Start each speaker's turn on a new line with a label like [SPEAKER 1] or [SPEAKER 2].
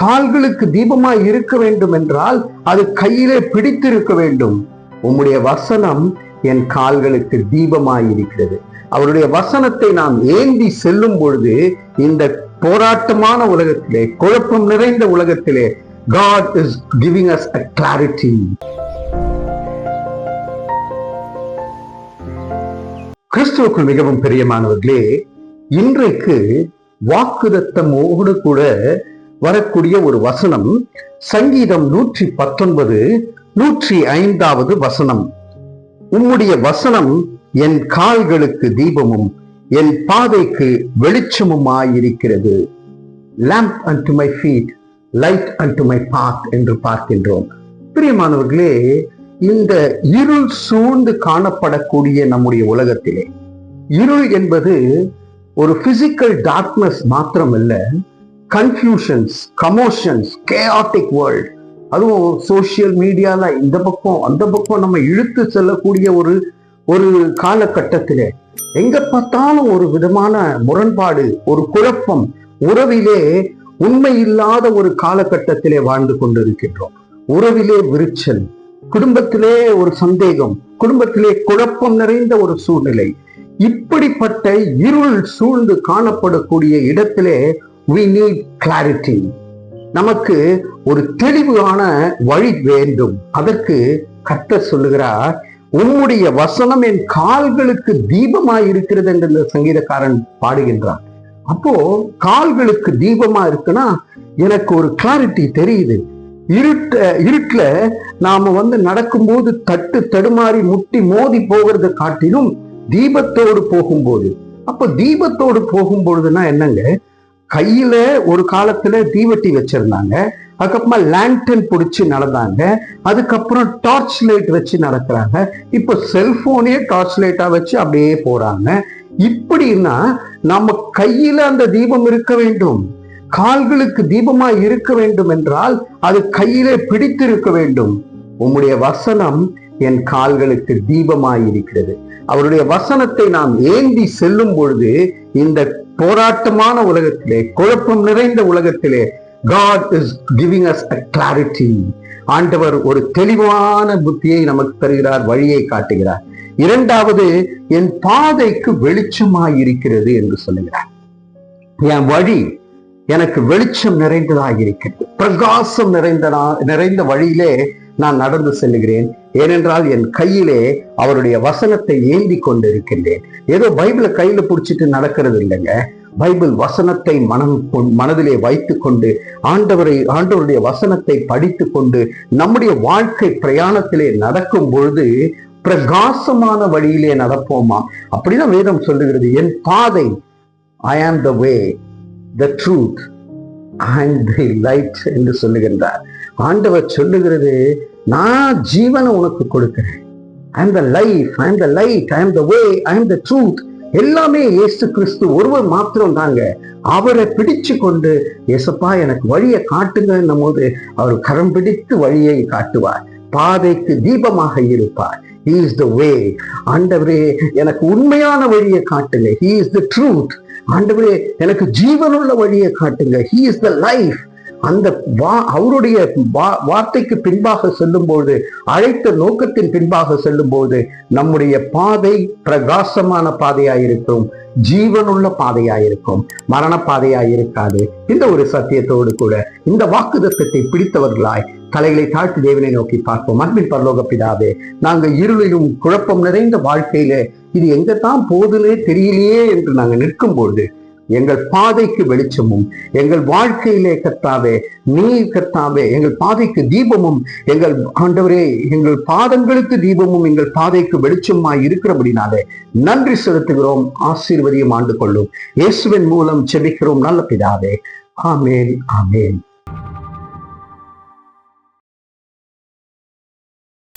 [SPEAKER 1] கால்களுக்கு தீபமாய் இருக்க வேண்டும் என்றால் அது கையிலே பிடித்திருக்க வேண்டும். உம்முடைய வசனம் என் கால்களுக்கு தீபமாய் இருக்கிறது. அவருடைய வசனத்தை நாம் ஏந்தி செல்லும் பொழுது இந்த போராட்டமான உலகத்திலே குழப்பம் நிறைந்த உலகத்திலே God is giving us a clarity கிறிஸ்துவுக்குள் மிகவும் பிரியமானவர்களே இன்றைக்கு வாக்குதத்தமோடு கூட வரக்கூடிய ஒரு வசனம் சங்கீதம் நூற்றி பத்தொன்பது நூற்றி ஐந்தாவது வசனம். உம்முடைய வசனம் என் கால்களுக்கு தீபமும் என் பாதைக்கு வெளிச்சமுமாயிருக்கிறது. Lamp unto my feet light and my path என்று பார்க்கின்றோம். பிரியமானவர்களே இந்த இருள் சூழ்ந்து காணப்படக்கூடிய நம்முடைய உலகத்திலே இருள் என்பது ஒரு பிசிக்கல் டார்க்னஸ் மாத்திரம் இல்லை கன்ஃபியூஷன்ஸ் கமோஷன்ஸ் கேஆட்டிக் வேர்ல்ட் அதுவும் சோசியல் மீடியால இந்த பக்கம் அந்த பக்கம் நம்ம இழுத்து செல்லக்கூடிய ஒரு ஒரு காலகட்டத்திலே. எங்க பார்த்தாலும் ஒரு விதமான முரண்பாடு ஒரு குழப்பம் உறவிலே உண்மை இல்லாத ஒரு காலகட்டத்திலே வாழ்ந்து கொண்டிருக்கின்றோம். உறவிலே விரிச்சல் குடும்பத்திலே ஒரு சந்தேகம் குடும்பத்திலே குழப்பம் நிறைந்த ஒரு சூழ்நிலை. இப்படிப்பட்ட இருள் சூழ்ந்து காணப்படக்கூடிய இடத்திலே வி நீட் கிளாரிட்டி நமக்கு ஒரு தெளிவான வழி வேண்டும். அதற்கு கர்த்தர் சொல்லுகிறார் உம்முடைய வசனம் என் கால்களுக்கு தீபமாய் இருக்கிறது என்று இந்த சங்கீதக்காரன் பாடுகின்றான். அப்போ கால்களுக்கு தீபமா இருக்குன்னா எனக்கு ஒரு கிளாரிட்டி தெரியுது. இருட்ட இருட்டில் நாம வந்து நடக்கும்போது தட்டு தடுமாறி முட்டி மோதி போகிறத காட்டிலும் தீபத்தோடு போகும்போது. அப்போ தீபத்தோடு போகும்பொழுதுன்னா என்னங்க? கையில ஒரு காலத்துல தீவட்டி வச்சிருந்தாங்க. அதுக்கப்புறமா லேண்டன் பிடிச்சி நடந்தாங்க. அதுக்கப்புறம் டார்ச் லைட் வச்சு நடக்கிறாங்க இப்போ செல்போனே டார்ச் லைட்டா வச்சு அப்படியே போறாங்க. இப்படின்னா நம்ம கையில அந்த தீபம் இருக்க வேண்டும். கால்களுக்கு தீபமா இருக்க வேண்டும் என்றால் அது கையிலே பிடித்திருக்க வேண்டும். உம்முடைய வசனம் என் கால்களுக்கு தீபமாய் இருக்கிறது அவருடைய வசனத்தை நாம் ஏந்தி செல்லும் பொழுது இந்த போராட்டமான உலகத்திலே குழப்பம் நிறைந்த உலகத்திலே God is giving us a clarity ஆண்டவர் ஒரு தெளிவான புத்தியை நமக்கு தருகிறார் வழியை காட்டுகிறார். இரண்டாவது என் பாதைக்கு வெளிச்சமாய் இருக்கிறது என்று சொல்லுகிறார். என் வழி எனக்கு வெளிச்சம் நிறைந்ததாக இருக்கிறது பிரகாசம் நிறைந்த நிறைந்த வழியிலே நான் நடந்து செல்லுகிறேன். ஏனென்றால் என் கையிலே அவருடைய வசனத்தை ஏந்தி கொண்டிருக்கின்றேன். ஏதோ பைபிளை கையில பிடிச்சிட்டு நடக்கிறது இல்லைங்க. பைபிள் வசனத்தை மனம் கொண்- மனதிலே வைத்துக் கொண்டு ஆண்டவரை ஆண்டவருடைய வசனத்தை படித்து கொண்டு நம்முடைய வாழ்க்கை பிரயாணத்திலே நடக்கும் பொழுது பிரகாசமான வழியிலே நடப்போமா? அப்படிதான் வேதம் சொல்லுகிறது என் பாதை I am the way the truth and the light என்று சொல்லுகின்றார். ஆண்டவர் சொல்லுகிறது நான் ஜீவனை உனக்கு கொடுக்கிறேன். I the life I the light I the way I the truth எல்லாமே இயேசு கிறிஸ்து ஒருவர் மாத்திரம் தாங்க அவரை பிடிச்சு கொண்டு இயேசப்பா எனக்கு வழியை காட்டுங்கன்னும் போது அவர் கரம் பிடித்து வழியை காட்டுவார். பாதைக்கு தீபமாக இருப்பார். இஸ் த வே ஆண்டவரே எனக்கு உண்மையான வழியை காட்டுங்க. ஹீ இஸ் த ட்ரூத் ஆண்டவரே எனக்கு ஜீவனுள்ள வழியை காட்டுங்க. ஹீ இஸ் த லைஃப் அந்த வா- அவருடைய வா- வார்த்தைக்கு பின்பாக செல்லும்போது அழைத்த நோக்கத்தின் பின்பாக செல்லும்போது நம்முடைய பாதை பிரகாசமான பாதையாயிருக்கும். ஜீவனுள்ள பாதையாயிருக்கும். மரண பாதையாயிருக்காது இந்த ஒரு சத்தியத்தோடு கூட இந்த வாக்குதத்தத்தை பிடித்தவர்களாய் தலைகளை தாழ்த்தி தேவனை நோக்கி பார்ப்போம். அன்பின் பரலோக பிதாவே நாங்க இருளிலும் குழப்பம் நிறைந்த வாழ்க்கையில இது எங்கத்தான் தான் தெரியலையே என்று நாங்க நிற்கும் பொழுது எங்கள் பாதைக்கு வெளிச்சமும் எங்கள் வாழ்க்கையிலே கத்தாவே நீர் கத்தாவே எங்கள் பாதைக்கு தீபமும் எங்கள் ஆண்டவரே எங்கள் பாதங்களுக்கு தீபமும் எங்கள் பாதைக்கு வெளிச்சமாய் இருக்கிறபடினாலே நன்றி செலுத்துகிறோம் ஆசீர்வதியும் ஆண்டு கொள்ளும் இயேசுவின் மூலம் செபிக்கிறோம் நல்ல பிதாவே. ஆமேன் ஆமேன்.